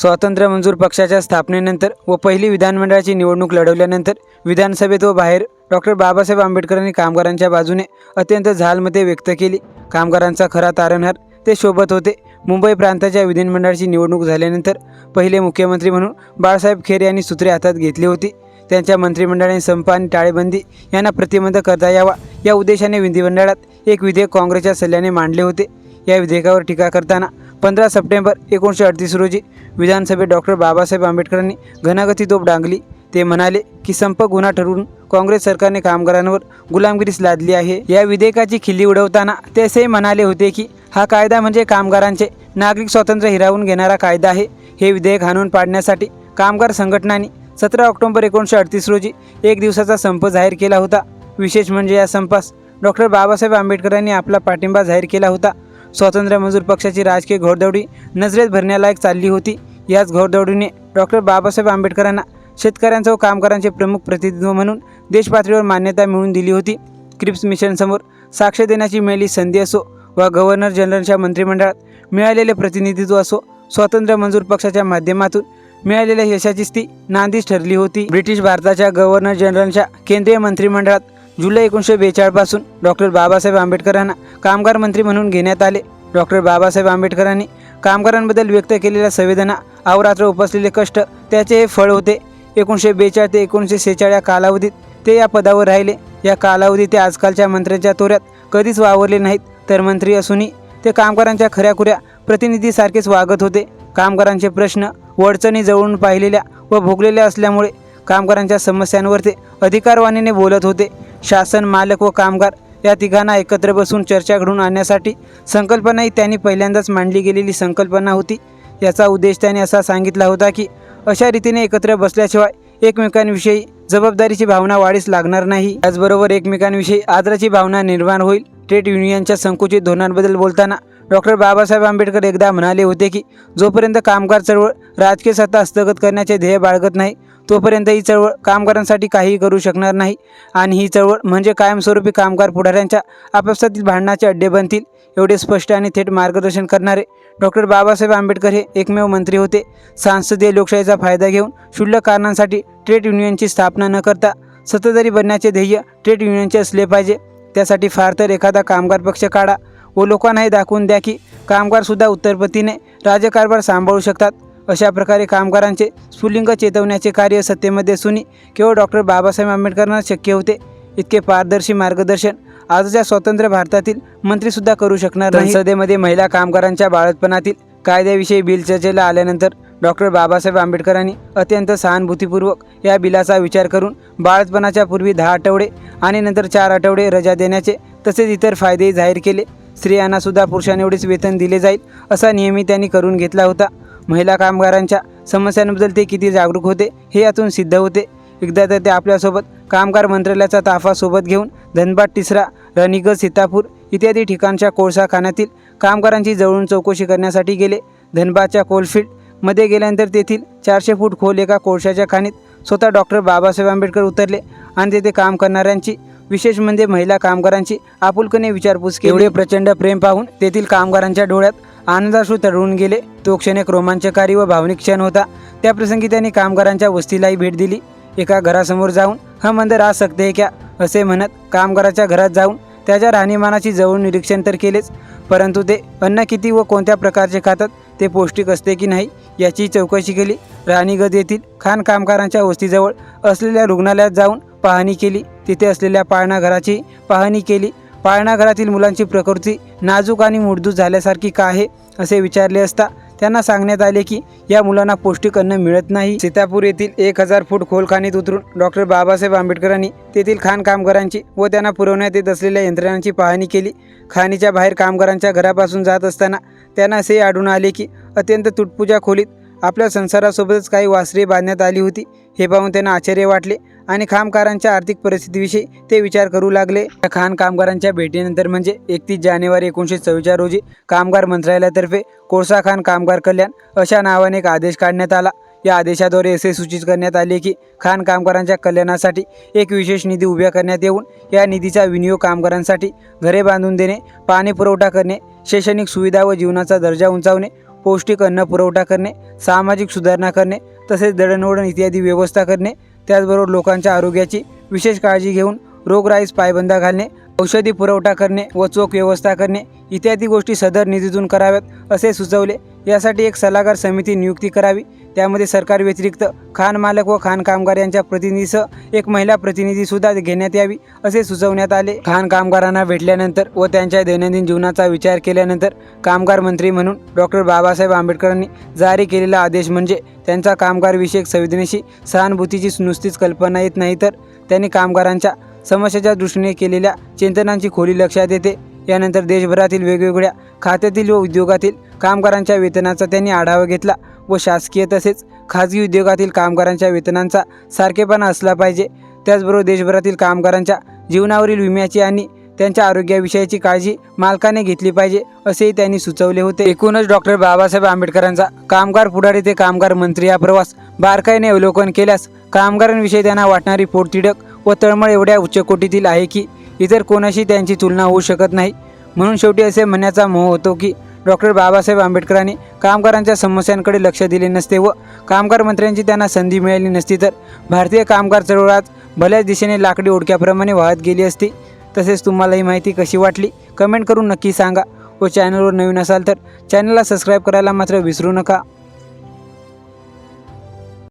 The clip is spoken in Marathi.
स्वातंत्र्य मंजूर पक्षाच्या स्थापनेनंतर व पहिली विधानमंडळाची निवडणूक लढवल्यानंतर विधानसभेत व बाहेर डॉक्टर बाबासाहेब आंबेडकरांनी कामगारांच्या बाजूने अत्यंत झालमते व्यक्त केली. कामगारांचा खरा तारणहार ते शोभत होते. मुंबई प्रांताच्या विधिमंडळाची निवडणूक झाल्यानंतर पहिले मुख्यमंत्री म्हणून बाळासाहेब खेर यांनी सूत्रे हातात घेतली होती. त्यांच्या मंत्रिमंडळाने संप आणि टाळेबंदी यांना प्रतिबंध करता यावा या उद्देशाने विधिमंडळात एक विधेयक काँग्रेसच्या सल्ल्याने मांडले होते. या विधेयकावर टीका करताना पंधरा सप्टेंबर एकोणीसशे अडतीस रोजी विधानसभेत डॉक्टर बाबासाहेब आंबेडकरांनी घनागती तोप डांगली. ते म्हणाले की संप गुन्हा ठरवून काँग्रेस सरकारने कामगारांवर गुलामगिरीस लादली आहे. या विधेयकाची खिल्ली उडवताना ते असे म्हणाले होते की हा कायदा म्हणजे कामगारांचे नागरिक स्वातंत्र्य हिरावून घेणारा कायदा आहे. हे विधेयक हाणून पाडण्यासाठी कामगार संघटनांनी सतरा ऑक्टोबर एकोणीसशे अडतीस रोजी एक दिवसाचा संप जाहीर केला होता. विशेष म्हणजे या संपास डॉक्टर बाबासाहेब आंबेडकरांनी आपला पाठिंबा जाहीर केला होता. स्वातंत्र्य मजूर पक्षाची राजकीय घोडदौडी नजरेत भरण्यालायक चालली होती. याच घोडदौडीने डॉक्टर बाबासाहेब आंबेडकरांना शेतकऱ्यांसह व कामगारांचे प्रमुख प्रतिनिधित्व म्हणून देशपातळीवर मान्यता मिळवून दिली होती. क्रिप्स मिशनसमोर साक्ष देण्याची मिळाली संधी असो वा गव्हर्नर जनरलच्या मंत्रिमंडळात मिळालेले प्रतिनिधित्व असो स्वातंत्र्य मंजूर पक्षाच्या माध्यमातून मिळालेल्या यशाचीच ती नांदीच ठरली होती. ब्रिटिश भारताच्या गव्हर्नर जनरलच्या केंद्रीय मंत्रिमंडळात जुलै एकोणीसशे बेचाळपासून डॉक्टर बाबासाहेब आंबेडकरांना कामगार मंत्री म्हणून घेण्यात आले. डॉक्टर बाबासाहेब आंबेडकरांनी कामगारांबद्दल व्यक्त केलेल्या संवेदना अवरात्र उपसलेले कष्ट त्याचे हे फळ होते. एकोणीसशे बेचाळ ते एकोणीसशे सेहेचाळ या कालावधीत ते या पदावर राहिले. या कालावधीत ते आजकालच्या मंत्र्यांच्या तोऱ्यात कधीच वावरले नाहीत. तर मंत्री असूनही ते कामगारांच्या खऱ्याखुऱ्या प्रतिनिधीसारखेच वागत होते. कामगारांचे प्रश्न वडचणी जवळून पाहिलेल्या व भोगलेल्या असल्यामुळे कामगारांच्या समस्यांवर ते अधिकारवाणीने बोलत होते. शासन मालक व कामगार या तिघांना एकत्र बसून चर्चा घडून आणण्यासाठी संकल्पनाही त्यांनी पहिल्यांदाच मांडली गेलेली संकल्पना होती. याचा उद्देश त्यांनी असा सांगितला होता की अशा रीतीने एकत्र बसल्याशिवाय एकमेकांविषयी जबाबदारीची भावना वाढीस लागणार नाही. त्याचबरोबर एकमेकांविषयी आदराची भावना निर्माण होईल. ट्रेड युनियनच्या संकुचित धोरणांबद्दल बोलताना डॉक्टर बाबासाहेब आंबेडकर एकदा म्हणाले होते की जोपर्यंत कामगार चळवळ राजकीय सत्ता हस्तगत करण्याचे ध्येय बाळगत नाही तोपर्यंत ही चळवळ कामगारांसाठी काहीही करू शकणार नाही. आणि ही चळवळ म्हणजे कायमस्वरूपी कामगार पुढाऱ्यांच्या आपापसातील भांडणाचे अड्डे बनतील एवढे स्पष्ट आणि थेट मार्गदर्शन करणारे डॉक्टर बाबासाहेब आंबेडकर हे एकमेव मंत्री होते. सांसदीय लोकशाहीचा फायदा घेऊन क्षुल्लक कारणांसाठी ट्रेड युनियनची स्थापना न करता सत्ताधारी बनण्याचे ध्येय ट्रेड युनियनचे असले पाहिजे. त्यासाठी फार तर एखादा कामगार पक्ष काढा. व लोकांना हे दाखवून द्या की कामगारसुद्धा उत्तरपतीने राज्यकारभार सांभाळू शकतात. अशा प्रकारे कामगारांचे स्फुलिंग चेतवण्याचे कार्य सत्तेमध्ये असूनही केवळ डॉक्टर बाबासाहेब आंबेडकरांना शक्य होते इतके पारदर्शी मार्गदर्शन आजच्या स्वतंत्र भारतातील मंत्रीसुद्धा करू शकणार नाही. संसदेमध्ये महिला कामगारांच्या बाळतपणातील कायद्याविषयी बिल चर्चेला आल्यानंतर डॉक्टर बाबासाहेब आंबेडकरांनी अत्यंत सहानुभूतीपूर्वक या बिलाचा विचार करून बाळतपणाच्या पूर्वी दहा आठवडे आणि नंतर चार आठवडे रजा देण्याचे तसेच इतर फायदेही जाहीर केले. स्त्रियांनासुद्धा पुरुषांएवढेच वेतन दिले जाईल असा नियमही त्यांनी करून घेतला होता. महिला कामगारांच्या समस्यांबद्दल ते किती जागरूक होते हे यातून सिद्ध होते. एकदा तर ते आपल्यासोबत कामगार मंत्रालयाचा ताफा सोबत घेऊन धनबाद तिसरा रनिगज सीतापूर इत्यादी ठिकाणच्या कोळसा खाण्यातील कामगारांची जवळून चौकशी करण्यासाठी गेले. धनबादच्या कोलफील्डमध्ये गेल्यानंतर तेथील चारशे फूट खोल एका कोळशाच्या खाणीत स्वतः डॉक्टर बाबासाहेब आंबेडकर उतरले आणि तेथे काम करणाऱ्यांची विशेष म्हणजे महिला कामगारांची आपुलकने विचारपूस एवढे प्रचंड प्रेम पाहून तेथील कामगारांच्या डोळ्यात आनंदाश्रू तडवून गेले. तो क्षण एक रोमांचकारी व भावनिक क्षण होता. त्या प्रसंगी त्यांनी कामगारांच्या वस्तीलाही भेट दिली. एका घरासमोर जाऊन हा मंदिर आ सकते है क्या? असे म्हणत कामगाराच्या घरात जाऊन त्याच्या राहणीमानाची जवळ निरीक्षण तर केलेच परंतु ते अन्न किती व कोणत्या प्रकारचे खातात ते पौष्टिक असते की नाही याची चौकशी केली. राणीगड येथील खाण कामगारांच्या वस्तीजवळ असलेल्या रुग्णालयात जाऊन पाहणी केली. तिथे असलेल्या पाळणाघराची पाहणी केली. पाळणाघरातील मुलांची प्रकृती नाजूक आणि मुडदूस झाल्यासारखी का आहे असे विचारले असता त्यांना सांगण्यात आले की या मुलांना पौष्टिक अन्न मिळत नाही. सीतापूर येथील एक हजार फूट खोल खाणीत उतरून डॉक्टर बाबासाहेब आंबेडकरांनी तेथील खाण कामगारांची व त्यांना पुरवण्यात येत असलेल्या यंत्रणांची पाहणी केली. खाणीच्या बाहेर कामगारांच्या घरापासून जात असताना त्यांना असे आढळून आले की अत्यंत तुटपुजा खोलीत आपल्या संसारासोबतच काही वासरे बांधण्यात आली होती. हे पाहून त्यांना आश्चर्य वाटले. आणि कामगारांच्या आर्थिक परिस्थितीविषयी ते विचार करू लागले. या खाण कामगारांच्या भेटीनंतर म्हणजे एकतीस जानेवारी एकोणीसशे चव्वेचाळीस रोजी कामगार मंत्रालयातर्फे कोळसा खाण कामगार कल्याण अशा नावाने एक आदेश काढण्यात आला. या आदेशाद्वारे असे सूचित करण्यात आले की खाण कामगारांच्या कल्याणासाठी एक विशेष निधी उभ्या करण्यात येऊन या निधीचा विनियोग कामगारांसाठी घरे बांधून देणे पाणी पुरवठा करणे शैक्षणिक सुविधा व जीवनाचा दर्जा उंचावणे पौष्टिक अन्न पुरवठा करणे सामाजिक सुधारणा करणे तसेच दळणवळण इत्यादी व्यवस्था करणे त्याचबरोबर लोकांच्या आरोग्याची विशेष काळजी घेऊन रोगराईस पायबंदा घालणे औषधी पुरवठा करणे व चोख व्यवस्था करणे इत्यादी गोष्टी सदर निधीतून कराव्यात असे सुचवले. यासाठी एक सल्लागार समिती नियुक्ती करावी. त्यामध्ये सरकार व्यतिरिक्त खाण मालक व खाण कामगार यांच्या प्रतिनिधीसह एक महिला प्रतिनिधीसुद्धा घेण्यात यावी असे सुचवण्यात आले. खाण कामगारांना भेटल्यानंतर व त्यांच्या दैनंदिन जीवनाचा विचार केल्यानंतर कामगार मंत्री म्हणून डॉक्टर बाबासाहेब आंबेडकरांनी जारी केलेला आदेश म्हणजे त्यांचा कामगारविषयक संवेदनेशी सहानुभूतीची नुसतीच कल्पना येत नाही तर त्यांनी कामगारांच्या समस्याच्या दृष्टीने केलेल्या चिंतनांची खोली लक्षात येते. यानंतर देशभरातील वेगवेगळ्या खात्यातील व उद्योगातील कामगारांच्या वेतनाचा त्यांनी आढावा घेतला. व शासकीय तसेच खाजगी उद्योगातील कामगारांच्या वेतनांचा सारखेपणा असला पाहिजे. त्याचबरोबर देशभरातील कामगारांच्या जीवनावरील विम्याची आणि त्यांच्या आरोग्याविषयीची काळजी मालकाने घेतली पाहिजे असेही त्यांनी सुचवले होते. एकूणच डॉक्टर बाबासाहेब आंबेडकरांचा कामगार पुढारी ते कामगार मंत्री हा प्रवास बारकाईने अवलोकन केल्यास कामगारांविषयी त्यांना वाटणारी पोटतिडक व तळमळ एवढ्या उच्चकोटीतील आहे की इतर कोणाशी त्यांची तुलना होऊ शकत नाही. म्हणून शेवटी असे म्हणण्याचा मोह होतो की डॉक्टर बाबासाहेब आंबेडकरांनी कामगारांच्या समस्यांकडे लक्ष दिले नसते व कामगार मंत्र्यांची त्यांना संधी मिळाली नसती तर भारतीय कामगार चळवळात भल्याच दिशेने लाकडी ओढक्याप्रमाणे वाहत गेली असती. तसेच तुम्हाला ही माहिती कशी वाटली? कमेंट करून नक्की सांगा व चॅनलवर नवीन असाल तर चॅनलला सबस्क्राईब करायला मात्र विसरू नका.